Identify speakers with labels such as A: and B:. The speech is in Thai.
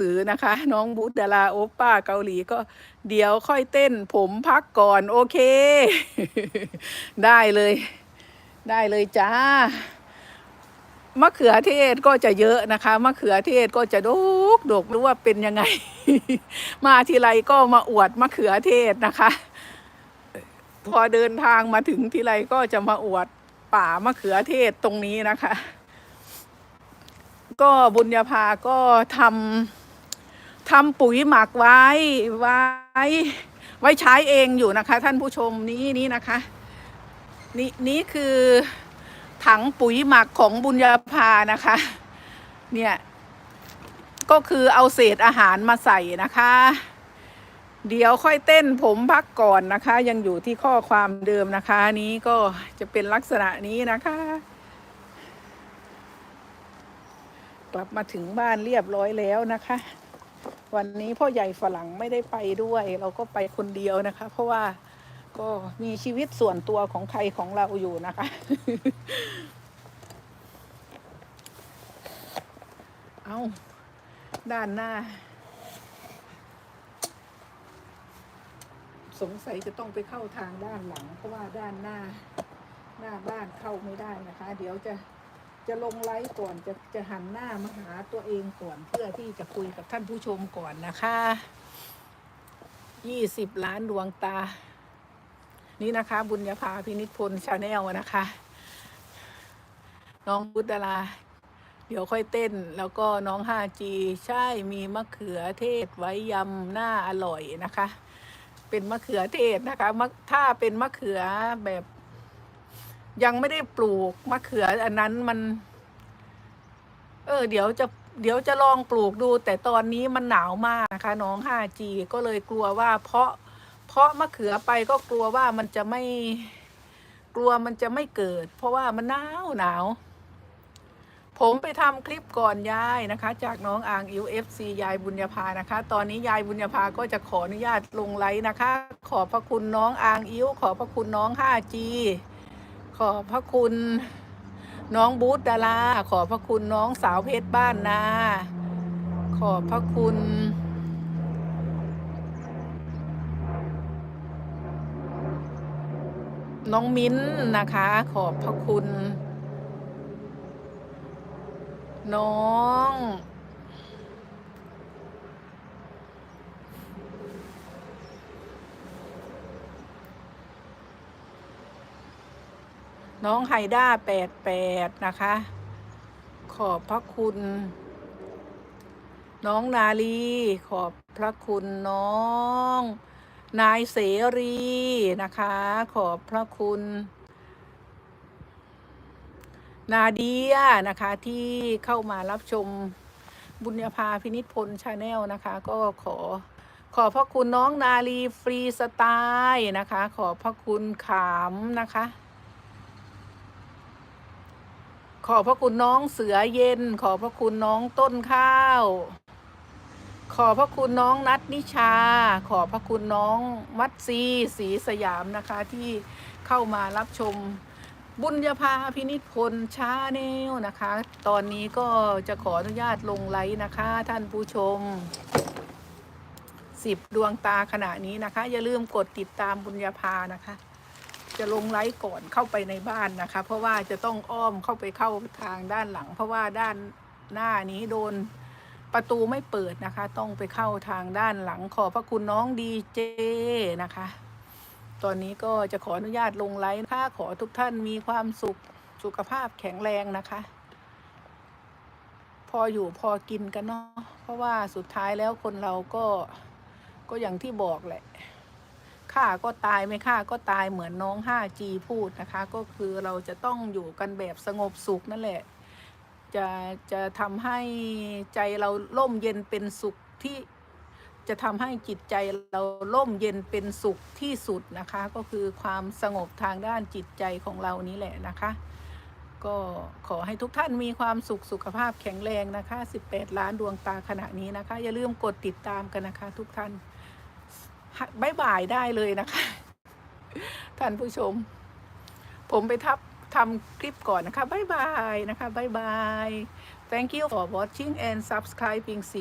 A: สือนะคะ น้องบูธดาราโอป้าเกาหลีก็เดี๋ยวค่อยเต้น ผมพักก่อนโอเค ได้เลย ได้เลยจ้ามะเขือเทศก็จะเยอะนะคะมะเขือเทศก็จะดกดกรู้ว่าเป็นยังไง มาทีไรก็มาอวดมะเขือเทศนะคะ พอเดินทางมาถึงทีไรก็จะมาอวดป่ามะเขือเทศตรงนี้นะคะ ก็บุญญาภาก็ทำ ทำปุ๋ยหมักไว้ไว้ไว้ใช้เองอยู่นะคะ ท่านผู้ชมนี้นี้นะคะนี่นี่คือถังปุ๋ยหมักของบุญญาภานะคะ เนี่ยก็คือเอาเศษอาหารมาใส่นะคะ เดี๋ยวค่อยเต้นผมพักก่อนนะคะ ยังอยู่ที่ข้อความเดิมนะคะ นี้ก็จะเป็นลักษณะนี้นะคะ กลับมาถึงบ้านเรียบร้อยแล้วนะคะ วันนี้พ่อใหญ่ฝรั่งไม่ได้ไปด้วย เราก็ไปคนเดียวนะคะ เพราะว่าก็มีชีวิตส่วนตัวของใครของเราอยู่นะคะเอาด้านหน้า สงสัยจะต้องไปเข้าทางด้านหลัง เพราะว่าด้านหน้า หน้าบ้านเข้าไม่ได้นะคะ เดี๋ยวจะ จะลงไลฟ์ก่อนจะจะหันหน้ามาหาตัวเองก่อนเพื่อที่จะคุยกับท่านผู้ชมก่อนนะคะยี่สิบล้านดวงตา นี่นะคะ บุญญาภาพินิจพลชาแนลนะคะ น้องบุตรดาเดี๋ยวค่อยเต้น แล้วก็น้อง 5G ใช่มีมะเขือเทศไว้ยำหน้าอร่อยนะคะ เป็นมะเขือเทศนะคะมะถ้าเป็นมะเขือแบบ ยังไม่ได้ปลูกมะเขืออันนั้นมัน เออ เดี๋ยวจะเดี๋ยวจะลองปลูกดู แต่ตอนนี้มันหนาวมากนะคะน้อง 5G ก็เลยกลัวว่า เพราะ เพราะมะเขือไปก็กลัวว่ามันจะไม่กลัวมันจะไม่เกิด เพราะว่ามันหนาวหนาว ผมไปทำคลิปก่อนยายนะคะ จากน้องอ่างอิวเอฟซียายบุญญาภานะคะ ตอนนี้ยายบุญญาภาก็จะขออนุญาตลงไลฟ์นะคะ ขอบพระคุณน้องอ่างอิวขอบพระคุณน้อง 5G ขอบพระคุณน้องบูธดาราขอบพระคุณน้องสาวเพชรบ้านนา ขอบพระคุณน้องมิ้นนะคะ ขอบพระคุณ น้อง น้องไฮด้าแปดแปดนะคะ ขอบพระคุณ น้องนาลี ขอบพระคุณน้อง นายเสรีนะคะ ขอบพระคุณ นาเดียนะคะที่เข้ามารับชมบุญญาภาพินิจพลชาแนลนะคะ ก็ขอขอบพระคุณน้องนาลีฟรีสไตล์นะคะ ขอบพระคุณขามนะคะ ขอบพระคุณน้องเสือเย็น ขอบพระคุณน้องต้นข้าว ขอบพระคุณน้องนัทนิชา ขอบพระคุณน้องมัตซีสีสยามนะคะที่เข้ามารับชมบุญญาภาพินิจพลชาแนลนะคะ ตอนนี้ก็จะขออนุญาตลงไลฟ์นะคะ ท่านผู้ชมสิบดวงตาขณะนี้นะคะ อย่าลืมกดติดตามบุญญาภานะคะ จะลงไลฟ์ก่อนเข้าไปในบ้านนะคะ เพราะว่าจะต้องอ้อมเข้าไปเข้าทางด้านหลัง เพราะว่าด้านหน้านี้โดนประตูไม่เปิดนะคะ ต้องไปเข้าทางด้านหลังขอพระคุณน้องดีเจนะคะ ตอนนี้ก็จะขออนุญาตลงไลฟ์นะคะขอทุกท่านมีความสุขสุขภาพแข็งแรงนะคะ พออยู่พอกินกันเนาะเพราะว่าสุดท้ายแล้วคนเราก็ก็อย่างที่บอกแหละ ฆ่าก็ตายไม่ฆ่าก็ตายเหมือนน้อง 5G พูดนะคะ ก็คือเราจะต้องอยู่กันแบบสงบสุขนั่นแหละ จะจะทำให้ใจเราล่มเย็นเป็นสุขที่จะทำให้จิตใจเราล่มเย็นเป็นสุขที่สุดนะคะ ก็คือความสงบทางด้านจิตใจของเรานี้แหละนะคะ ก็ขอให้ทุกท่านมีความสุขสุขภาพแข็งแรงนะคะ 18 ล้านดวงตาขณะนี้นะคะ อย่าลืมกดติดตามกันนะคะทุกท่าน บายบายได้เลยนะคะ ท่านผู้ชม ผมไปทับทำคลิปก่อนนะคะบายบายนะคะบายบาย thank you for watching and subscribing see